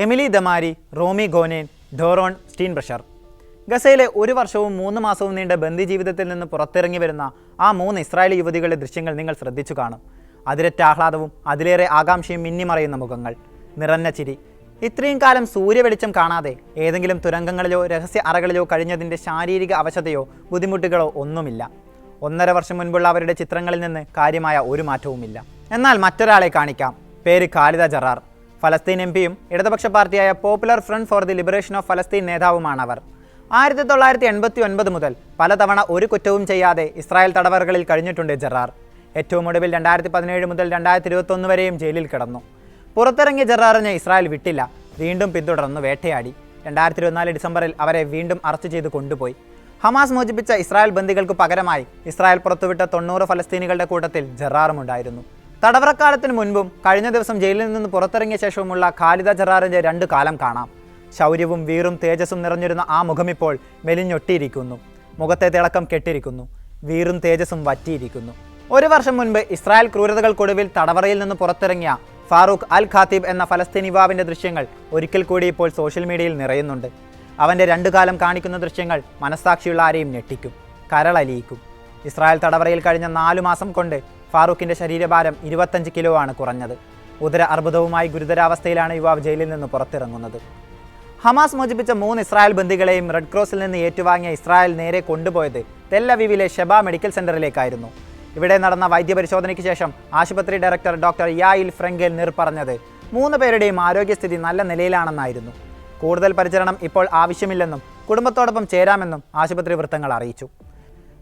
Emily ദമാരി Romy ഗോനേൻ ഡോറോൺ സ്റ്റീൻബ്രഷർ. ഗസയിലെ ഒരു വർഷവും മൂന്ന് മാസവും നീണ്ട ബന്ദി ജീവിതത്തിൽ നിന്ന് പുറത്തിറങ്ങി വരുന്ന ആ മൂന്ന് ഇസ്രായേലി യുവതികളുടെ ദൃശ്യങ്ങൾ നിങ്ങൾ ശ്രദ്ധിച്ചു കാണും. അതിരറ്റ ആഹ്ലാദവും അതിലേറെ ആകാംക്ഷയും മിന്നിമറയുന്ന മുഖങ്ങൾ. നിറഞ്ഞ ചിരി. ഇത്രയും കാലം സൂര്യവെളിച്ചം കാണാതെ ഏതെങ്കിലും തുരങ്കങ്ങളിലോ രഹസ്യ അറകളിലോ കഴിഞ്ഞതിന്റെ ശാരീരിക അവശതയോ ബുദ്ധിമുട്ടുകളോ ഒന്നുമില്ല. ഒന്നര വർഷം മുൻപുള്ള അവരുടെ ചിത്രങ്ങളിൽ നിന്ന് കാര്യമായ ഒരു മാറ്റവുമില്ല. എന്നാൽ മറ്റൊരാളെ കാണിക്കാം. പേര് ഖാലിദ ജറാർ. ഫലസ്തീൻ എം പിയും ഇടതുപക്ഷ പാർട്ടിയായ popular front for the liberation of ഫലസ്തീൻ നേതാവുമാണ് അവർ ആയിരത്തി തൊള്ളായിരത്തി എൺപത്തി ഒൻപത് മുതൽ പലതവണ ഒരു കുറ്റവും ചെയ്യാതെ ഇസ്രായേൽ തടവറകളിൽ കഴിഞ്ഞിട്ടുണ്ട് ജറാർ. ഏറ്റവും ഒടുവിൽ രണ്ടായിരത്തി പതിനേഴ് മുതൽ രണ്ടായിരത്തി ഇരുപത്തൊന്ന് വരെയും ജയിലിൽ കിടന്നു. പുറത്തിറങ്ങിയ ജറാറിനെ ഇസ്രായേൽ വിട്ടില്ല വീണ്ടും പിന്തുടർന്ന് വേട്ടയാടി. രണ്ടായിരത്തി ഇരുപത്തിനാല് ഡിസംബറിൽ അവരെ വീണ്ടും അറസ്റ്റ് ചെയ്ത് കൊണ്ടുപോയി. ഹമാസ് മോചിപ്പിച്ച ഇസ്രായേൽ ബന്ദികൾക്ക് പകരമായി ഇസ്രായേൽ പുറത്തുവിട്ട തൊണ്ണൂറ് ഫലസ്തീനികളുടെ കൂട്ടത്തിൽ ജറാറും ഉണ്ടായിരുന്നു തടവറക്കാലത്തിന് മുൻപും കഴിഞ്ഞ ദിവസം ജയിലിൽ നിന്ന് പുറത്തിറങ്ങിയ ശേഷവുമുള്ള ഖാലിദ ജറാറിന്റെ രണ്ട് കാലം കാണാം. ശൗര്യവും വീറും തേജസ്സും നിറഞ്ഞിരുന്ന ആ മുഖമിപ്പോൾ മെലിഞ്ഞൊട്ടിയിരിക്കുന്നു. മുഖത്തെ തിളക്കം കെട്ടിരിക്കുന്നു വീറും തേജസ്സും വറ്റിയിരിക്കുന്നു. ഒരു വർഷം മുൻപ് ഇസ്രായേൽ ക്രൂരതകൾക്കൊടുവിൽ തടവറയിൽ നിന്ന് പുറത്തിറങ്ങിയ ഫാറൂഖ് അൽ ഖാത്തിബ് എന്ന ഫലസ്തീൻ യുവാവിന്റെ ദൃശ്യങ്ങൾ ഒരിക്കൽ കൂടി ഇപ്പോൾ സോഷ്യൽ മീഡിയയിൽ നിറയുന്നുണ്ട്. അവന്റെ രണ്ടു കാലം കാണിക്കുന്ന ദൃശ്യങ്ങൾ മനസ്സാക്ഷിയുള്ള ആരെയും ഞെട്ടിക്കും കരളലിയിക്കും. ഇസ്രായേൽ തടവറയിൽ കഴിഞ്ഞ നാലു മാസം കൊണ്ട് ഫാറൂഖിന്റെ ശരീരഭാരം ഇരുപത്തഞ്ച് കിലോ ആണ് കുറഞ്ഞത്. ഉദര അർബുദവുമായി ഗുരുതരാവസ്ഥയിലാണ് യുവാവ് ജയിലിൽ നിന്ന് പുറത്തിറങ്ങുന്നത്. ഹമാസ് മോചിപ്പിച്ച മൂന്ന് ഇസ്രായേൽ ബന്ദികളെയും റെഡ് ക്രോസിൽ നിന്ന് ഏറ്റുവാങ്ങിയ ഇസ്രായേൽ നേരെ കൊണ്ടുപോയത് തെല്ലവീവിലെ ഷെബ മെഡിക്കൽ സെന്ററിലേക്കായിരുന്നു. ഇവിടെ നടന്ന വൈദ്യപരിശോധനയ്ക്ക് ശേഷം ആശുപത്രി ഡയറക്ടർ ഡോക്ടർ യായിൽ ഫ്രെങ്കൽ നിർ പറഞ്ഞത് മൂന്ന് പേരുടെയും ആരോഗ്യസ്ഥിതി നല്ല നിലയിലാണെന്നായിരുന്നു. കൂടുതൽ പരിചരണം ഇപ്പോൾ ആവശ്യമില്ലെന്നും കുടുംബത്തോടൊപ്പം ചേരാമെന്നും ആശുപത്രി വൃത്തങ്ങൾ അറിയിച്ചു.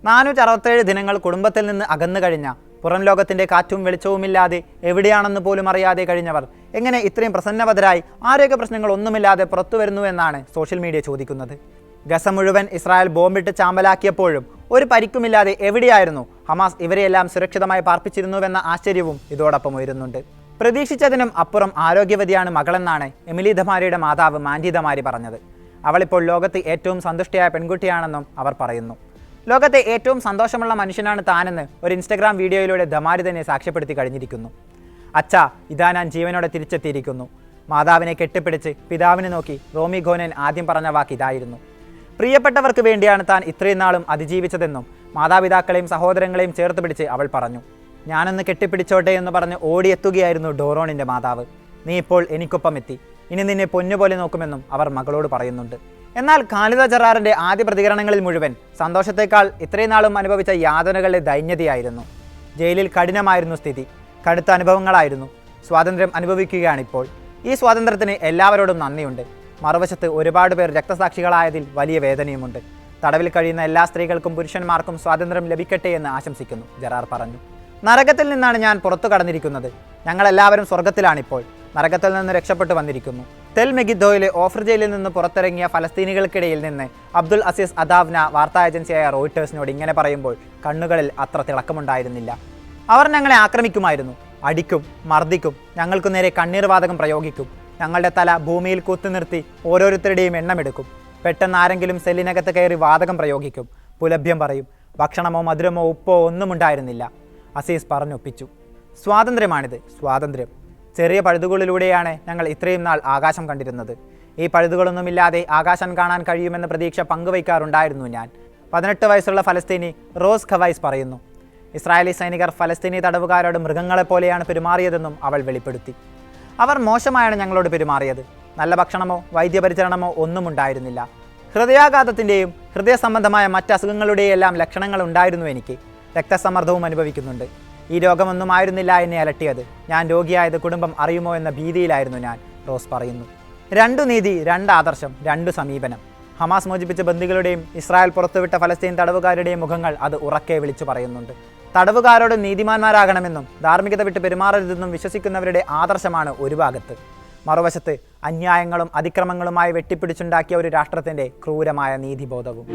നാനൂറ്റി ദിനങ്ങൾ കുടുംബത്തിൽ നിന്ന് അകന്നു കഴിഞ്ഞ പുറം ലോകത്തിന്റെ കാറ്റും വെളിച്ചവുമില്ലാതെ എവിടെയാണെന്ന് പോലും അറിയാതെ കഴിഞ്ഞവർ. എങ്ങനെ ഇത്രയും പ്രസന്നവതരായി ആരോഗ്യ പ്രശ്നങ്ങൾ ഒന്നുമില്ലാതെ പുറത്തു വരുന്നു എന്നാണ് സോഷ്യൽ മീഡിയ ചോദിക്കുന്നത്. ഗസ മുഴുവൻ ഇസ്രായേൽ ബോംബിട്ട് ചാമ്പലാക്കിയപ്പോഴും ഒരു പരിക്കുമില്ലാതെ എവിടെയായിരുന്നു ഹമാസ് ഇവരെയെല്ലാം സുരക്ഷിതമായി പാർപ്പിച്ചിരുന്നുവെന്ന ആശ്ചര്യവും ഇതോടൊപ്പം ഉയരുന്നുണ്ട്. പ്രതീക്ഷിച്ചതിനും അപ്പുറം ആരോഗ്യവതിയാണ് മകളെന്നാണ് എമിലി ധമാരിയുടെ മാതാവ് മാൻഡി ധമാരി പറഞ്ഞത്. അവളിപ്പോൾ ലോകത്ത് ഏറ്റവും സന്തുഷ്ടയായ പെൺകുട്ടിയാണെന്നും അവർ പറയുന്നു. ലോകത്തെ ഏറ്റവും സന്തോഷമുള്ള മനുഷ്യനാണ് താനെന്ന് ഒരു ഇൻസ്റ്റഗ്രാം വീഡിയോയിലൂടെ ധമാരി തന്നെ സാക്ഷ്യപ്പെടുത്തി കഴിഞ്ഞിരിക്കുന്നു. അച്ഛ ഇതാ ഞാൻ ജീവനോടെ തിരിച്ചെത്തിയിരിക്കുന്നു. മാതാവിനെ കെട്ടിപ്പിടിച്ച് പിതാവിനെ നോക്കി റോമി ഘോനൻ ആദ്യം പറഞ്ഞ വാക്ക് ഇതായിരുന്നു. പ്രിയപ്പെട്ടവർക്ക് വേണ്ടിയാണ് താൻ ഇത്രയും നാളും അതിജീവിച്ചതെന്നും മാതാപിതാക്കളെയും സഹോദരങ്ങളെയും ചേർത്ത് പിടിച്ച് അവൾ പറഞ്ഞു. ഞാനൊന്ന് കെട്ടിപ്പിടിച്ചോട്ടെ എന്ന് പറഞ്ഞ് ഓടിയെത്തുകയായിരുന്നു ഡോറോണിന്റെ മാതാവ്. നീ ഇപ്പോൾ എനിക്കൊപ്പം എത്തി. ഇനി നിന്നെ പൊന്നുപോലെ നോക്കുമെന്നും അവർ മകളോട് പറയുന്നുണ്ട്. എന്നാൽ ഖാലിദ ജറാറിന്റെ ആദ്യ പ്രതികരണങ്ങളിൽ മുഴുവൻ സന്തോഷത്തേക്കാൾ ഇത്രയും നാളും അനുഭവിച്ച യാതനകളുടെ ദൈന്യതയായിരുന്നു. ജയിലിൽ കഠിനമായിരുന്നു സ്ഥിതി കടുത്ത അനുഭവങ്ങളായിരുന്നു. സ്വാതന്ത്ര്യം അനുഭവിക്കുകയാണിപ്പോൾ. ഈ സ്വാതന്ത്ര്യത്തിന് എല്ലാവരോടും നന്ദിയുണ്ട്. മറുവശത്ത് ഒരുപാട് പേർ രക്തസാക്ഷികളായതിൽ വലിയ വേദനയുമുണ്ട്. തടവിൽ കഴിയുന്ന എല്ലാ സ്ത്രീകൾക്കും പുരുഷന്മാർക്കും സ്വാതന്ത്ര്യം ലഭിക്കട്ടെ എന്ന് ആശംസിക്കുന്നു ജറാർ പറഞ്ഞു. നരകത്തിൽ നിന്നാണ് ഞാൻ പുറത്തു കടന്നിരിക്കുന്നത്. ഞങ്ങളെല്ലാവരും സ്വർഗത്തിലാണിപ്പോൾ നരകത്തിൽ നിന്ന് രക്ഷപ്പെട്ടു വന്നിരിക്കുന്നു. തെൽ മെഗിദ്ദോയിലെ ഓഫർ ജയിലിൽ നിന്ന് പുറത്തിറങ്ങിയ ഫലസ്തീനികൾക്കിടയിൽ നിന്ന് അബ്ദുൽ അസീസ് അദാവ്ന വാർത്താ ഏജൻസിയായ റോയിട്ടേഴ്സിനോട് ഇങ്ങനെ പറയുമ്പോൾ കണ്ണുകളിൽ അത്ര തിളക്കമുണ്ടായിരുന്നില്ല. അവർ ഞങ്ങളെ ആക്രമിക്കുമായിരുന്നു. അടിക്കും മർദ്ദിക്കും ഞങ്ങൾക്കു നേരെ കണ്ണീർവാതകം പ്രയോഗിക്കും. ഞങ്ങളുടെ തല ഭൂമിയിൽ കുത്തുനിർത്തി ഓരോരുത്തരുടെയും എണ്ണമെടുക്കും. പെട്ടെന്ന് ആരെങ്കിലും സെല്ലിനകത്ത് കയറി വാതകം പ്രയോഗിക്കും. പുലഭ്യം പറയും ഭക്ഷണമോ മധുരമോ ഉപ്പോ ഒന്നും ഉണ്ടായിരുന്നില്ല. അസീസ് പറഞ്ഞൊപ്പിച്ചു സ്വാതന്ത്ര്യമാണിത് സ്വാതന്ത്ര്യം. ചെറിയ പഴുതുകളിലൂടെയാണ് ഞങ്ങൾ ഇത്രയും നാൾ ആകാശം കണ്ടിരുന്നത്. ഈ പഴുതുകളൊന്നുമില്ലാതെ ആകാശം കാണാൻ കഴിയുമെന്ന പ്രതീക്ഷ പങ്കുവയ്ക്കാറുണ്ടായിരുന്നു ഞാൻ. പതിനെട്ട് വയസ്സുള്ള ഫലസ്തീനി റോസ് ഖവൈസ് പറയുന്നു ഇസ്രായേലി സൈനികർ ഫലസ്തീനി തടവുകാരോട് മൃഗങ്ങളെപ്പോലെയാണ് പെരുമാറിയതെന്നും അവൾ വെളിപ്പെടുത്തി. അവർ മോശമായാണ് ഞങ്ങളോട് പെരുമാറിയത്. നല്ല ഭക്ഷണമോ വൈദ്യപരിചരണമോ ഒന്നും ഉണ്ടായിരുന്നില്ല. ഹൃദയാഘാതത്തിന്റെയും ഹൃദയ സംബന്ധമായ മറ്റ് അസുഖങ്ങളുടെയും എല്ലാം ലക്ഷണങ്ങൾ ഉണ്ടായിരുന്നു എനിക്ക്. രക്തസമ്മർദ്ദവും അനുഭവിക്കുന്നുണ്ട്. ഈ രോഗമൊന്നും ആയിരുന്നില്ല എന്നെ അലട്ടിയത്. ഞാൻ രോഗിയായത് കുടുംബം അറിയുമോ എന്ന ഭീതിയിലായിരുന്നു ഞാൻ റോസ് പറയുന്നു. രണ്ടു നീതി രണ്ട് ആദർശം രണ്ടു സമീപനം. ഹമാസ് മോചിപ്പിച്ച ബന്ദികളുടെയും ഇസ്രായേൽ പുറത്തുവിട്ട ഫലസ്തീൻ തടവുകാരുടെയും മുഖങ്ങൾ അത് ഉറക്കെ വിളിച്ചു പറയുന്നുണ്ട്. തടവുകാരോട് നീതിമാന്മാരാകണമെന്നും ധാർമ്മികത വിട്ട് പെരുമാറരുതെന്നും വിശ്വസിക്കുന്നവരുടെ ആദർശമാണ് ഒരു ഭാഗത്ത്. മറുവശത്ത് അന്യായങ്ങളും അതിക്രമങ്ങളുമായി വെട്ടിപ്പിടിച്ചുണ്ടാക്കിയ ഒരു രാഷ്ട്രത്തിന്റെ ക്രൂരമായ നീതിബോധവും.